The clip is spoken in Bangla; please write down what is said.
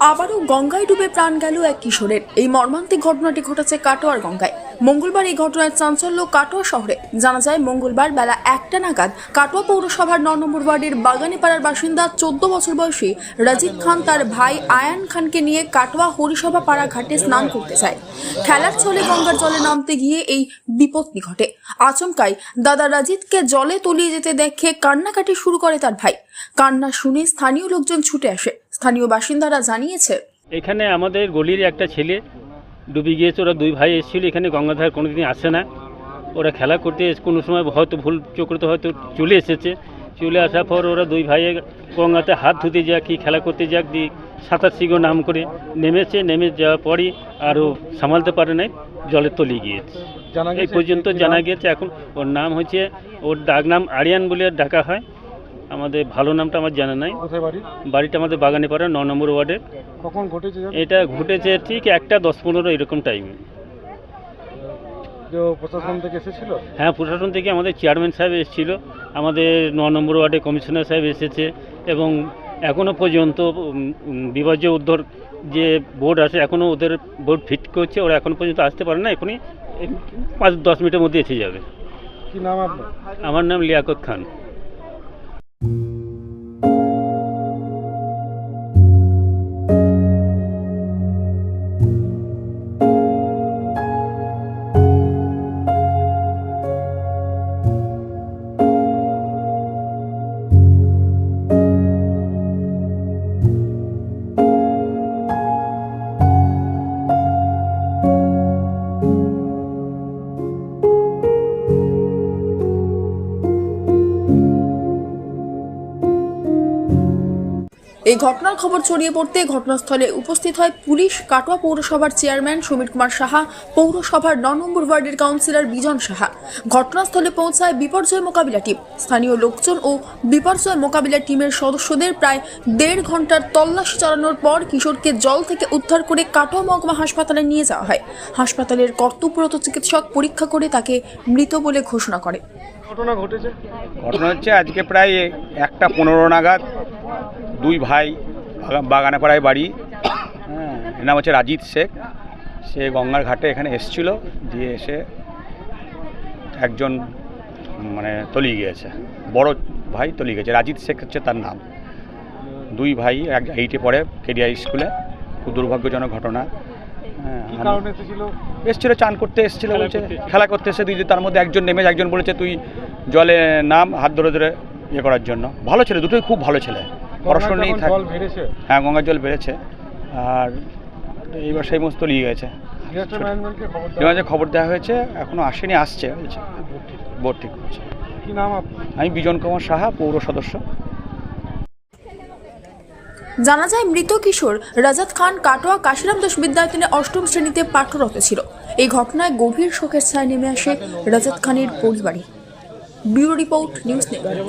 আবারও গঙ্গায় ডুবে প্রাণ গেল এক কিশোরের। এই মর্মান্তিক ঘটনাটি ঘটেছে কাটোয়ার গঙ্গায়। মঙ্গলবার এই ঘটনায় চাঞ্চল্য কাটোয়া শহরে। জানা যায়, মঙ্গলবার বেলা একটা নাগাদ কাটোয়া পৌরসভার ন নম্বর ওয়ার্ডের বাগানীপাড়ার বাসিন্দা চোদ্দ বছর বয়সী রাজিদ খান তার ভাই আয়ান খানকে নিয়ে কাটোয়া হরিসভা পাড়া ঘাটে স্নান করতে যায়। খেলার ছলে গঙ্গার জলে নামতে গিয়ে এই বিপত্তি ঘটে। আচমকাই দাদা রাজিদকে জলে তলিয়ে যেতে দেখে কান্নাকাটি শুরু করে তার ভাই। কান্না শুনে স্থানীয় লোকজন ছুটে আসে। স্থানীয় বাসিন্দারা জানিয়েছে, এখানে আমাদের গলির একটা ছেলে ডুবে গিয়েছে ওরা দুই ভাই এসেছিল এখানে গঙ্গাধার কোনোদিন আসে না। ওরা খেলা করতে এসে কোনো সময় হয়তো ভুল চক্রতে হয়তো চলে এসেছে। চলে আসার পর ওরা দুই ভাই গঙ্গাতে হাত ধুতে যাক কি খেলা করতে যাক দিয়ে সাঁতার শিখো নাম করে নেমেছে। নেমে যাওয়ার পরই আরও সামালতে পারে নাই জলে তলিয়ে গিয়েছে। জানা এই পর্যন্ত জানা গিয়েছে। এখন ওর নাম হচ্ছে ওর ডাক নাম আরিয়ান বলে ডাকা হয়। আমাদের ভালো নামটা আমার জানা নাই। বাড়িটা আমাদের বাগানে পাড়া ন নম্বর ওয়ার্ডে। কখন ঘটেছে এটা ঘটেছে ঠিক একটা দশ পনেরো এরকম টাইমে যে প্রশাসন থেকে এসেছিল? হ্যাঁ প্রশাসন থেকে আমাদের চেয়ারম্যান সাহেব এসেছিল আমাদের ন নম্বর ওয়ার্ডে কমিশনার সাহেব এসেছে এবং এখনও পর্যন্ত বিভাজ্য উদ্ধার যে বোর্ড আছে এখনও ওদের বোর্ড ফিট করছে ওরা এখনও পর্যন্ত আসতে পারে না এখনই পাঁচ দশ মিনিটের মধ্যে এসে যাবে। কি নাম আপনার? আমার নাম লিয়াকত খান। এই ঘটনার খবর ছড়িয়ে পড়তে ঘটনাস্থলে উপস্থিত হয় পুলিশ কাটোয়া পৌরসভার চেয়ারম্যান সমীর কুমার সাহা পৌরসভার ন নম্বর ওয়ার্ডের কাউন্সিলর বিজন সাহা। ঘটনাস্থলে পৌঁছায় বিপর্যয় মোকাবিলা টিম। স্থানীয় লোকজন ও বিপর্যয় মোকাবিলা টিমের সদস্যদের প্রায় দেড় ঘণ্টার তল্লাশি চালানোর পর কিশোরকে জল থেকে উদ্ধার করে কাটোয়া মহকুমা হাসপাতালে নিয়ে যাওয়া হয়। হাসপাতালের কর্তব্যরত চিকিৎসক পরীক্ষা করে তাকে মৃত বলে ঘোষণা করে। ঘটনা ঘটেছে? ঘটনা হচ্ছে আজকে প্রায় একটা পনেরো নাগাদ। দুই ভাই বাগা- বাগানেপাড়ায় বাড়ি। হ্যাঁ এর নাম হচ্ছে রাজিত শেখ। সে গঙ্গার ঘাটে এখানে এসছিল দিয়ে এসে একজন মানে তলিয়ে গিয়েছে। বড় ভাই তলিয়ে গেছে রাজিত শেখ হচ্ছে তার নাম। দুই ভাই এক এইটে পড়ে কেডিআই স্কুলে। খুব দুর্ভাগ্যজনক ঘটনা। হ্যাঁ এসেছিল? চান করতে এসছিল বলছে। খেলা করতে এসে দুই তার মধ্যে একজন নেমে একজন বলেছে তুই জলে নাম হাত ধরে ধরে ইয়ে করার জন্য। ভালো ছেলে দুটোই খুব ভালো ছেলে। গঙ্গায় থাকে জল বেড়েছে। হ্যাঁ গঙ্গার জল বেড়েছে। আর এইবার সেই মস্ত নিয়ে গেছে। ডিজাস্টার খবর এবার দেওয়া খবর দেওয়া হয়েছে এখনও আসেনি আসছে বোর্ড ঠিক করছে। কি নাম আপনার? আমি বিজন কুমার সাহা পৌর সদস্য। জানা যায় মৃত কিশোর রাজাত খান কাটোয়া কাশিরাম দাস বিদ্যায়তনে অষ্টম শ্রেণীতে পাঠরত ছিল। এই ঘটনায় গভীর শোকের ছায় নেমে আসে রাজাত খানের পরিবারে bureau report news network